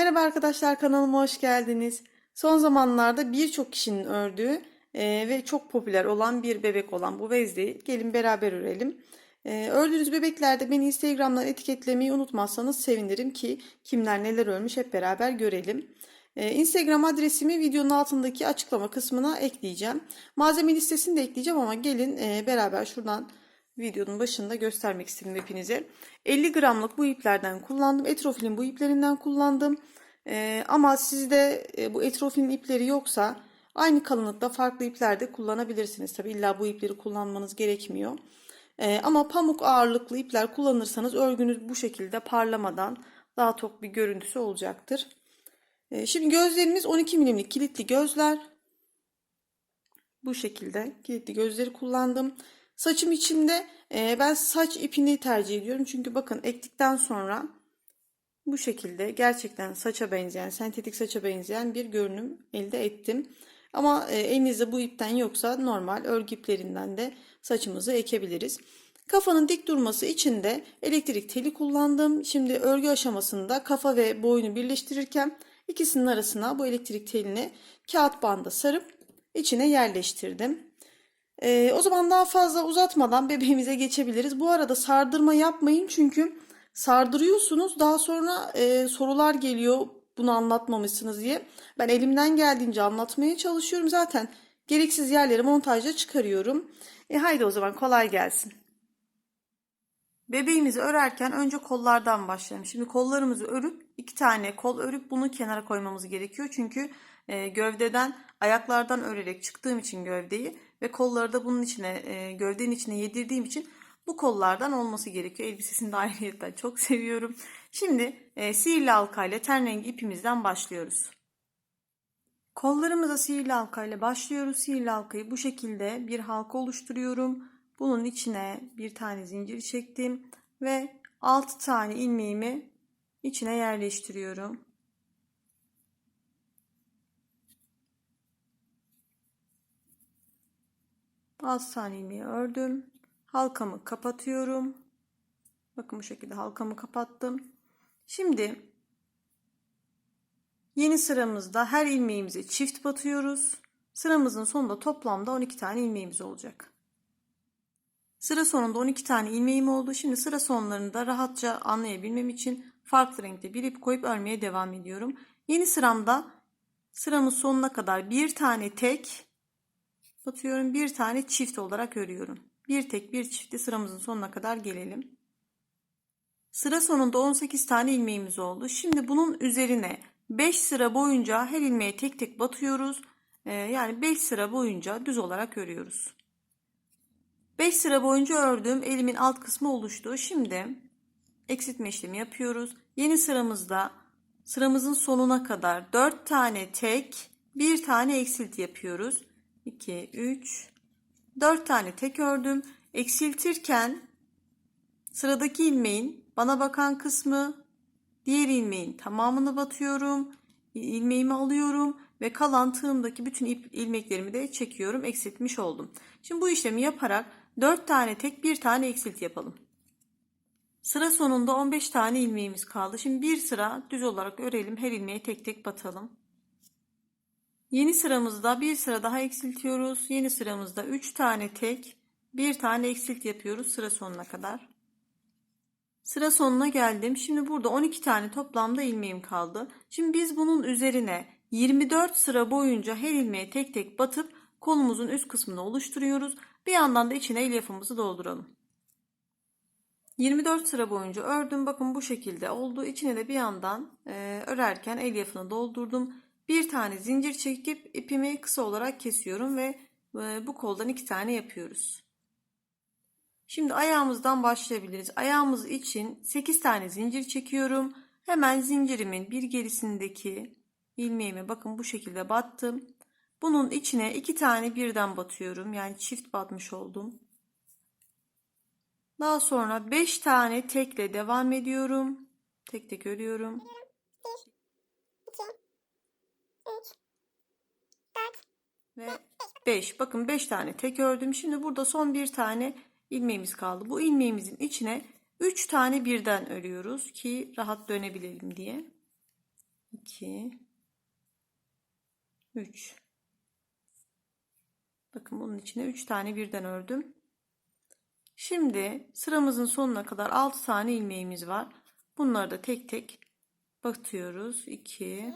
Merhaba arkadaşlar kanalıma hoş geldiniz. Son zamanlarda birçok kişinin ördüğü e, ve çok popüler olan bir bebek olan bu vezdeyi gelin beraber örelim. E, ördüğünüz bebeklerde beni Instagram'dan etiketlemeyi unutmazsanız sevinirim ki kimler neler örmüş hep beraber görelim. E, Instagram adresimi videonun altındaki açıklama kısmına ekleyeceğim. Malzeme listesini de ekleyeceğim ama gelin e, beraber şuradan videonun başında göstermek istedim hepinize. 50 gramlık bu iplerden kullandım. Etrofilin bu iplerinden kullandım. Ee, ama sizde e, bu etrofilin ipleri yoksa aynı kalınlıkta farklı ipler de kullanabilirsiniz. Tabi illa bu ipleri kullanmanız gerekmiyor. Ee, ama pamuk ağırlıklı ipler kullanırsanız örgünüz bu şekilde parlamadan daha tok bir görüntüsü olacaktır. Ee, şimdi gözlerimiz 12 milimlik kilitli gözler. Bu şekilde kilitli gözleri kullandım. Saçım içinde e, ben saç ipini tercih ediyorum. Çünkü bakın ektikten sonra bu şekilde gerçekten saça benzeyen, sentetik saça benzeyen bir görünüm elde ettim. Ama e, elinizde bu ipten yoksa normal örgü iplerinden de saçımızı ekebiliriz. Kafanın dik durması için de elektrik teli kullandım. Şimdi örgü aşamasında kafa ve boynu birleştirirken ikisinin arasına bu elektrik telini kağıt banda sarıp içine yerleştirdim. Ee, o zaman daha fazla uzatmadan bebeğimize geçebiliriz. Bu arada sardırma yapmayın çünkü sardırıyorsunuz daha sonra e, sorular geliyor bunu anlatmamışsınız diye. Ben elimden geldiğince anlatmaya çalışıyorum zaten. Gereksiz yerleri montajda çıkarıyorum. E haydi o zaman kolay gelsin. Bebeğimizi örerken önce kollardan başlayalım. Şimdi kollarımızı örüp iki tane kol örüp bunu kenara koymamız gerekiyor. Çünkü e, gövdeden ayaklardan örerek çıktığım için gövdeyi ve kolları da bunun içine e, gövdenin içine yedirdiğim için bu kollardan olması gerekiyor. Elbisesini de ayrıyetten çok seviyorum. Şimdi e, sihirli halka ile ten rengi ipimizden başlıyoruz. Kollarımıza sihirli halka ile başlıyoruz. Sihirli halkayı bu şekilde bir halka oluşturuyorum. Bunun içine bir tane zincir çektim ve 6 tane ilmeğimi içine yerleştiriyorum. Altı tane ilmeği ördüm. Halkamı kapatıyorum. Bakın bu şekilde halkamı kapattım. Şimdi yeni sıramızda her ilmeğimize çift batıyoruz. Sıramızın sonunda toplamda 12 tane ilmeğimiz olacak. Sıra sonunda 12 tane ilmeğim oldu. Şimdi sıra sonlarında rahatça anlayabilmem için farklı renkte bir ip koyup örmeye devam ediyorum. Yeni sıramda sıramın sonuna kadar bir tane tek batıyorum. Bir tane çift olarak örüyorum. Bir tek bir çifti sıramızın sonuna kadar gelelim. Sıra sonunda 18 tane ilmeğimiz oldu. Şimdi bunun üzerine 5 sıra boyunca her ilmeğe tek tek batıyoruz. Ee, yani 5 sıra boyunca düz olarak örüyoruz. 5 sıra boyunca ördüm. Elimin alt kısmı oluştu. Şimdi eksiltme işlemi yapıyoruz. Yeni sıramızda sıramızın sonuna kadar 4 tane tek, 1 tane eksilti yapıyoruz. 2, 3, 4 tane tek ördüm. Eksiltirken sıradaki ilmeğin bana bakan kısmı diğer ilmeğin tamamını batıyorum. ilmeğimi alıyorum ve kalan tığımdaki bütün ip ilmeklerimi de çekiyorum. Eksiltmiş oldum. Şimdi bu işlemi yaparak 4 tane tek bir tane eksilt yapalım. Sıra sonunda 15 tane ilmeğimiz kaldı. Şimdi bir sıra düz olarak örelim. Her ilmeğe tek tek batalım. Yeni sıramızda bir sıra daha eksiltiyoruz. Yeni sıramızda 3 tane tek, bir tane eksilt yapıyoruz sıra sonuna kadar. Sıra sonuna geldim. Şimdi burada 12 tane toplamda ilmeğim kaldı. Şimdi biz bunun üzerine 24 sıra boyunca her ilmeğe tek tek batıp kolumuzun üst kısmını oluşturuyoruz. Bir yandan da içine elyafımızı dolduralım. 24 sıra boyunca ördüm. Bakın bu şekilde oldu. İçine de bir yandan e, örerken elyafını doldurdum. Bir tane zincir çekip ipimi kısa olarak kesiyorum ve e, bu koldan iki tane yapıyoruz. Şimdi ayağımızdan başlayabiliriz. Ayağımız için 8 tane zincir çekiyorum. Hemen zincirimin bir gerisindeki ilmeğime bakın bu şekilde battım. Bunun içine iki tane birden batıyorum. Yani çift batmış oldum. Daha sonra 5 tane tekle devam ediyorum. Tek tek örüyorum. 3, 4, Ve 5. Bakın 5 tane tek ördüm. Şimdi burada son bir tane ilmeğimiz kaldı. Bu ilmeğimizin içine 3 tane birden örüyoruz ki rahat dönebilelim diye. 2 3 Bakın bunun içine 3 tane birden ördüm. Şimdi sıramızın sonuna kadar 6 tane ilmeğimiz var. Bunları da tek tek batıyoruz. 2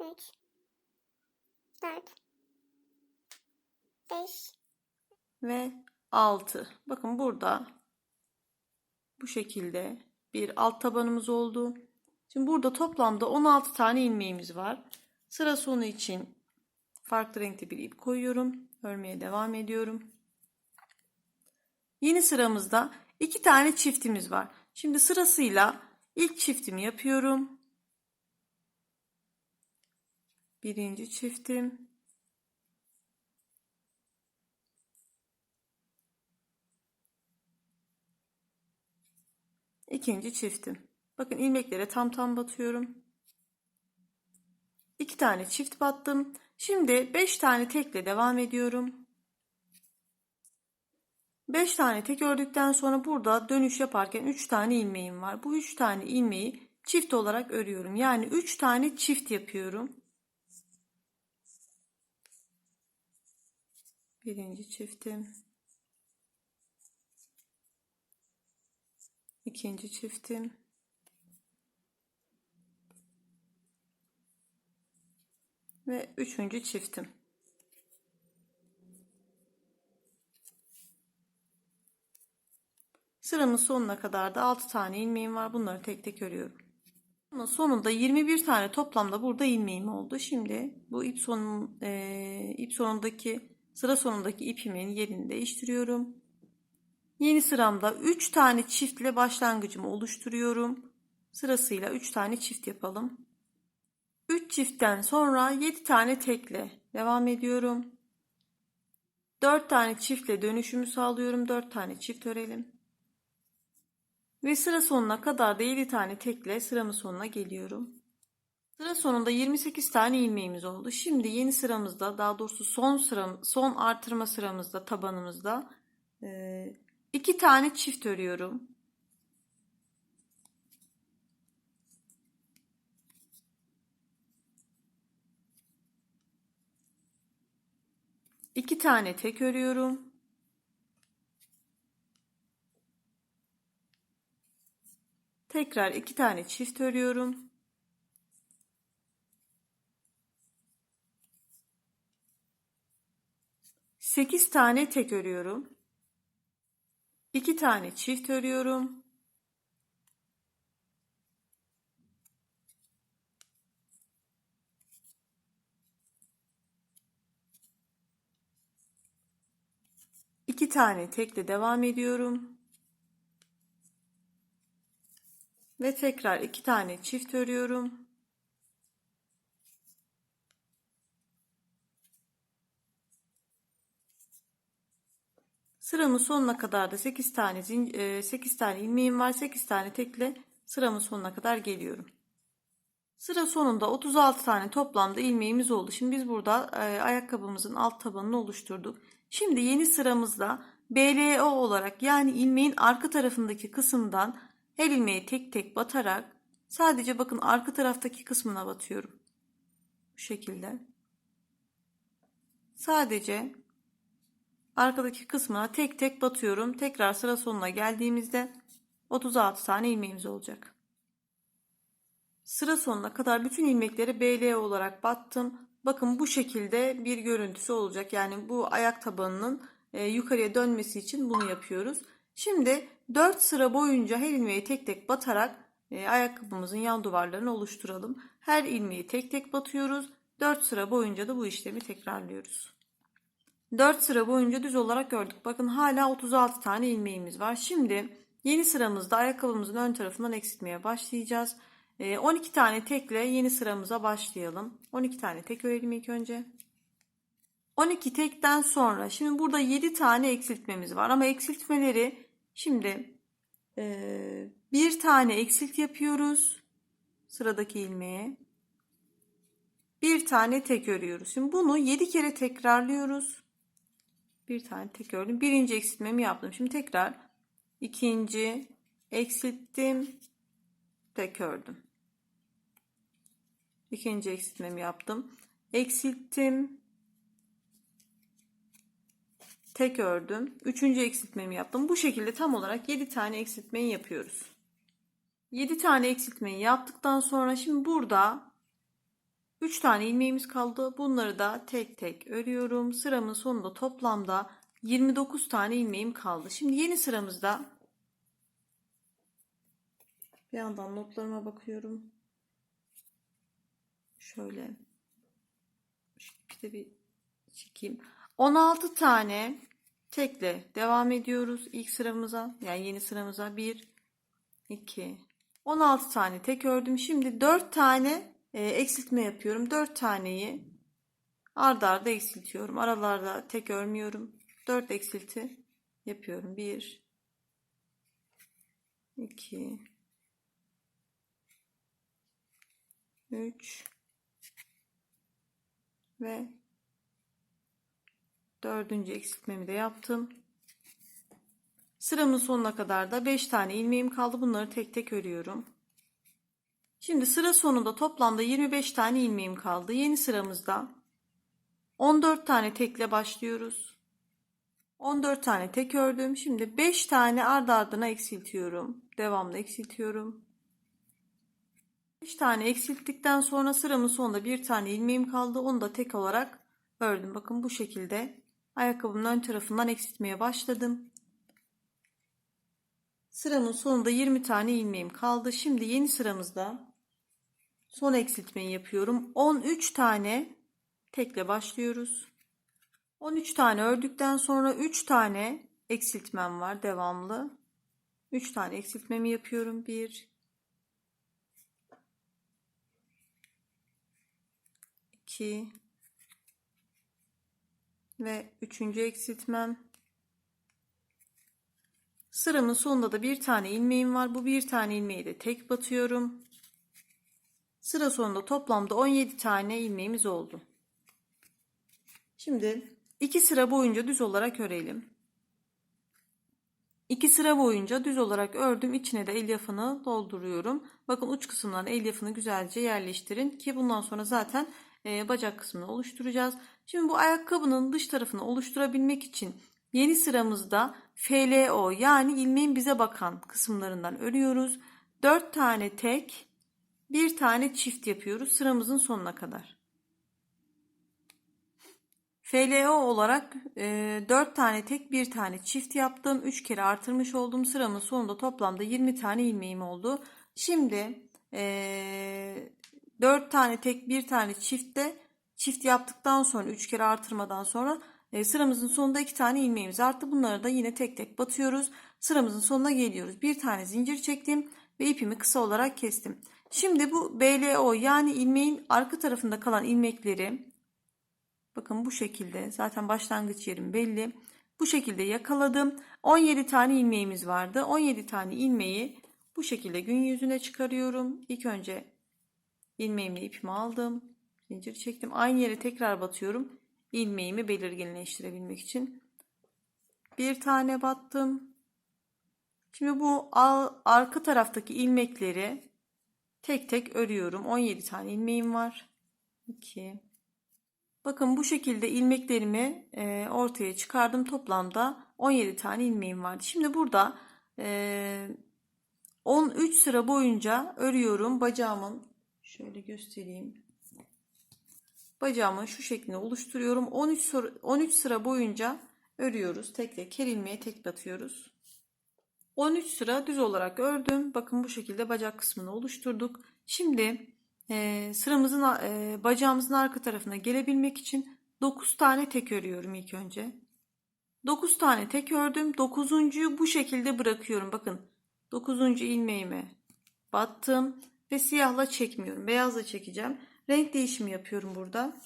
üç, dört, beş, ve 6. Bakın burada bu şekilde bir alt tabanımız oldu. Şimdi burada toplamda 16 tane ilmeğimiz var. Sıra sonu için farklı renkte bir ip koyuyorum. Örmeye devam ediyorum. Yeni sıramızda iki tane çiftimiz var. Şimdi sırasıyla ilk çiftimi yapıyorum. Birinci çiftim. İkinci çiftim. Bakın ilmeklere tam tam batıyorum. İki tane çift battım. Şimdi beş tane tekle devam ediyorum. Beş tane tek ördükten sonra burada dönüş yaparken üç tane ilmeğim var. Bu üç tane ilmeği çift olarak örüyorum. Yani üç tane çift yapıyorum. Birinci çiftim. ikinci çiftim. Ve üçüncü çiftim. Sıramın sonuna kadar da 6 tane ilmeğim var. Bunları tek tek örüyorum. Ama sonunda 21 tane toplamda burada ilmeğim oldu. Şimdi bu ip sonun e, ip sonundaki sıra sonundaki ipimin yerini değiştiriyorum. Yeni sıramda 3 tane çiftle başlangıcımı oluşturuyorum. Sırasıyla 3 tane çift yapalım. 3 çiftten sonra 7 tane tekle devam ediyorum. 4 tane çiftle dönüşümü sağlıyorum. 4 tane çift örelim. Ve sıra sonuna kadar da 7 tane tekle sıramın sonuna geliyorum. Sıra sonunda 28 tane ilmeğimiz oldu. Şimdi yeni sıramızda daha doğrusu son sıram son artırma sıramızda tabanımızda e, iki tane çift örüyorum. İki tane tek örüyorum. Tekrar iki tane çift örüyorum. Sekiz tane tek örüyorum. İki tane çift örüyorum. İki tane tekle devam ediyorum. Ve tekrar iki tane çift örüyorum. Sıramın sonuna kadar da 8 tane 8 tane ilmeğim var. 8 tane tekle sıramın sonuna kadar geliyorum. Sıra sonunda 36 tane toplamda ilmeğimiz oldu. Şimdi biz burada e, ayakkabımızın alt tabanını oluşturduk. Şimdi yeni sıramızda BLO olarak yani ilmeğin arka tarafındaki kısımdan her ilmeği tek tek batarak sadece bakın arka taraftaki kısmına batıyorum. Bu şekilde. Sadece arkadaki kısmına tek tek batıyorum. Tekrar sıra sonuna geldiğimizde 36 tane ilmeğimiz olacak. Sıra sonuna kadar bütün ilmekleri BL olarak battım. Bakın bu şekilde bir görüntüsü olacak. Yani bu ayak tabanının e, yukarıya dönmesi için bunu yapıyoruz. Şimdi 4 sıra boyunca her ilmeği tek tek batarak e, ayakkabımızın yan duvarlarını oluşturalım. Her ilmeği tek tek batıyoruz. 4 sıra boyunca da bu işlemi tekrarlıyoruz. 4 sıra boyunca düz olarak gördük. Bakın hala 36 tane ilmeğimiz var. Şimdi yeni sıramızda ayakkabımızın ön tarafından eksiltmeye başlayacağız. 12 e, tane tekle yeni sıramıza başlayalım. 12 tane tek örelim ilk önce. 12 tekten sonra şimdi burada 7 tane eksiltmemiz var ama eksiltmeleri şimdi e, bir tane eksilt yapıyoruz sıradaki ilmeğe. Bir tane tek örüyoruz. Şimdi bunu 7 kere tekrarlıyoruz. Bir tane tek ördüm. Birinci eksiltmemi yaptım. Şimdi tekrar ikinci eksilttim. Tek ördüm. İkinci eksiltmemi yaptım. Eksilttim. Tek ördüm. Üçüncü eksiltmemi yaptım. Bu şekilde tam olarak 7 tane eksiltmeyi yapıyoruz. 7 tane eksiltmeyi yaptıktan sonra şimdi burada 3 tane ilmeğimiz kaldı. Bunları da tek tek örüyorum. Sıramın sonunda toplamda 29 tane ilmeğim kaldı. Şimdi yeni sıramızda bir yandan notlarıma bakıyorum. Şöyle de bir çekeyim. 16 tane tekle devam ediyoruz ilk sıramıza. Yani yeni sıramıza 1 2 16 tane tek ördüm. Şimdi 4 tane e, eksiltme yapıyorum. 4 taneyi arda arda eksiltiyorum. Aralarda tek örmüyorum. 4 eksilti yapıyorum. 1 2 3 ve dördüncü eksiltmemi de yaptım. Sıramın sonuna kadar da 5 tane ilmeğim kaldı. Bunları tek tek örüyorum. Şimdi sıra sonunda toplamda 25 tane ilmeğim kaldı. Yeni sıramızda 14 tane tekle başlıyoruz. 14 tane tek ördüm. Şimdi 5 tane ardı ardına eksiltiyorum. Devamlı eksiltiyorum. 5 tane eksilttikten sonra sıramın sonunda bir tane ilmeğim kaldı. Onu da tek olarak ördüm. Bakın bu şekilde ayakkabımın ön tarafından eksiltmeye başladım. Sıramın sonunda 20 tane ilmeğim kaldı. Şimdi yeni sıramızda son eksiltmeyi yapıyorum. 13 tane tekle başlıyoruz. 13 tane ördükten sonra 3 tane eksiltmem var devamlı. 3 tane eksiltmemi yapıyorum. 1 2 ve üçüncü eksiltmem. Sıramın sonunda da bir tane ilmeğim var. Bu bir tane ilmeği de tek batıyorum. Sıra sonunda toplamda 17 tane ilmeğimiz oldu. Şimdi iki sıra boyunca düz olarak örelim. İki sıra boyunca düz olarak ördüm. İçine de elyafını dolduruyorum. Bakın uç kısımlarına elyafını güzelce yerleştirin ki bundan sonra zaten e, bacak kısmını oluşturacağız. Şimdi bu ayakkabının dış tarafını oluşturabilmek için yeni sıramızda FLO yani ilmeğin bize bakan kısımlarından örüyoruz. 4 tane tek, bir tane çift yapıyoruz sıramızın sonuna kadar. FLO olarak e, 4 tane tek bir tane çift yaptım. 3 kere artırmış oldum. Sıramın sonunda toplamda 20 tane ilmeğim oldu. Şimdi e, 4 tane tek bir tane çiftte çift yaptıktan sonra 3 kere artırmadan sonra e, sıramızın sonunda 2 tane ilmeğimiz arttı. Bunları da yine tek tek batıyoruz. Sıramızın sonuna geliyoruz. Bir tane zincir çektim ve ipimi kısa olarak kestim. Şimdi bu BLO yani ilmeğin arka tarafında kalan ilmekleri bakın bu şekilde zaten başlangıç yerim belli. Bu şekilde yakaladım. 17 tane ilmeğimiz vardı. 17 tane ilmeği bu şekilde gün yüzüne çıkarıyorum. İlk önce ilmeğimle ipimi aldım. Zincir çektim. Aynı yere tekrar batıyorum. ilmeğimi belirginleştirebilmek için. Bir tane battım. Şimdi bu arka taraftaki ilmekleri tek tek örüyorum. 17 tane ilmeğim var. 2 Bakın bu şekilde ilmeklerimi e, ortaya çıkardım. Toplamda 17 tane ilmeğim vardı. Şimdi burada e, 13 sıra boyunca örüyorum. Bacağımın şöyle göstereyim. Bacağımın şu şeklini oluşturuyorum. 13 sıra, 13 sıra boyunca örüyoruz. Tek tek her ilmeğe tek batıyoruz. 13 sıra düz olarak ördüm. Bakın bu şekilde bacak kısmını oluşturduk. Şimdi e, sıramızın e, bacağımızın arka tarafına gelebilmek için 9 tane tek örüyorum ilk önce. 9 tane tek ördüm. 9.'yu bu şekilde bırakıyorum. Bakın 9. ilmeğime battım ve siyahla çekmiyorum. Beyazla çekeceğim. Renk değişimi yapıyorum burada.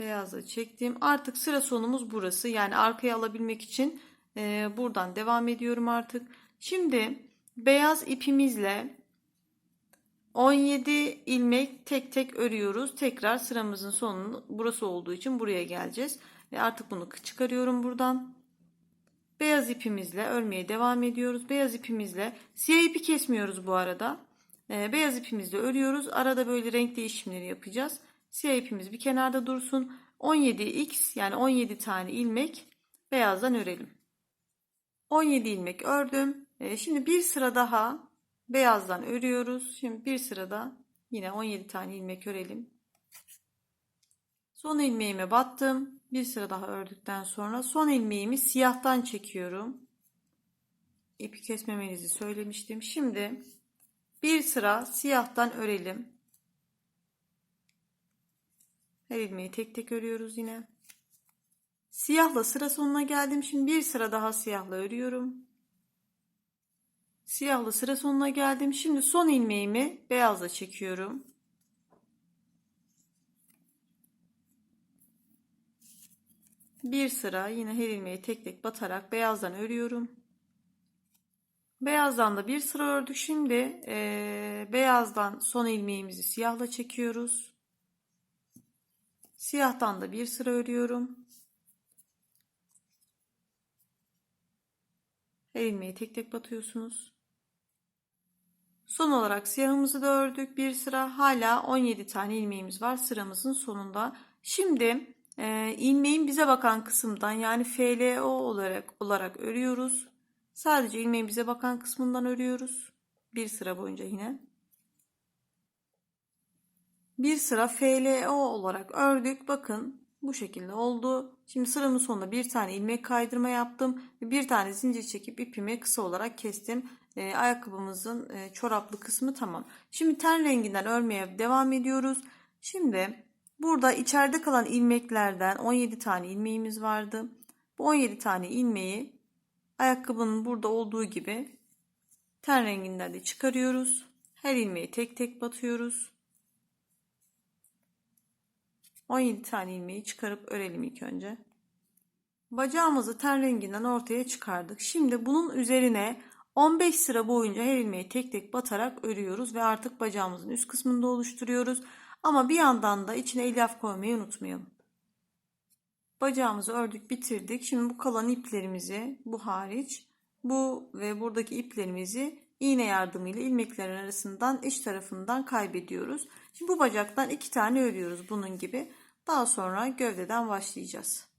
Beyazla çektim. Artık sıra sonumuz burası. Yani arkaya alabilmek için e, buradan devam ediyorum artık. Şimdi beyaz ipimizle 17 ilmek tek tek örüyoruz. Tekrar sıramızın sonunu burası olduğu için buraya geleceğiz. Ve artık bunu çıkarıyorum buradan. Beyaz ipimizle örmeye devam ediyoruz. Beyaz ipimizle siyah ipi kesmiyoruz bu arada. Ee, beyaz ipimizle örüyoruz. Arada böyle renk değişimleri yapacağız. Siyah ipimiz bir kenarda dursun. 17x yani 17 tane ilmek beyazdan örelim. 17 ilmek ördüm. Ee, şimdi bir sıra daha beyazdan örüyoruz. Şimdi bir sırada yine 17 tane ilmek örelim. Son ilmeğime battım. Bir sıra daha ördükten sonra son ilmeğimi siyahtan çekiyorum. İpi kesmemenizi söylemiştim. Şimdi bir sıra siyahtan örelim. Her ilmeği tek tek örüyoruz yine. Siyahla sıra sonuna geldim. Şimdi bir sıra daha siyahla örüyorum. Siyahla sıra sonuna geldim. Şimdi son ilmeğimi beyazla çekiyorum. Bir sıra yine her ilmeği tek tek batarak beyazdan örüyorum. Beyazdan da bir sıra ördük. Şimdi eee, beyazdan son ilmeğimizi siyahla çekiyoruz. Siyahtan da bir sıra örüyorum. Her ilmeği tek tek batıyorsunuz. Son olarak siyahımızı da ördük. Bir sıra hala 17 tane ilmeğimiz var sıramızın sonunda. Şimdi e, ilmeğin bize bakan kısımdan yani FLO olarak olarak örüyoruz. Sadece ilmeğin bize bakan kısmından örüyoruz. Bir sıra boyunca yine. Bir sıra FLO olarak ördük. Bakın bu şekilde oldu. Şimdi sıramın sonunda bir tane ilmek kaydırma yaptım. Bir tane zincir çekip ipimi kısa olarak kestim. Ee, ayakkabımızın e, çoraplı kısmı tamam. Şimdi ten renginden örmeye devam ediyoruz. Şimdi burada içeride kalan ilmeklerden 17 tane ilmeğimiz vardı. Bu 17 tane ilmeği ayakkabının burada olduğu gibi ten renginden de çıkarıyoruz. Her ilmeği tek tek batıyoruz. 17 tane ilmeği çıkarıp örelim ilk önce. Bacağımızı ten renginden ortaya çıkardık. Şimdi bunun üzerine 15 sıra boyunca her ilmeği tek tek batarak örüyoruz ve artık bacağımızın üst kısmını da oluşturuyoruz. Ama bir yandan da içine elyaf koymayı unutmayalım. Bacağımızı ördük, bitirdik. Şimdi bu kalan iplerimizi, bu hariç, bu ve buradaki iplerimizi iğne yardımıyla ilmeklerin arasından iç tarafından kaybediyoruz. Şimdi bu bacaktan iki tane örüyoruz bunun gibi. Daha sonra gövdeden başlayacağız.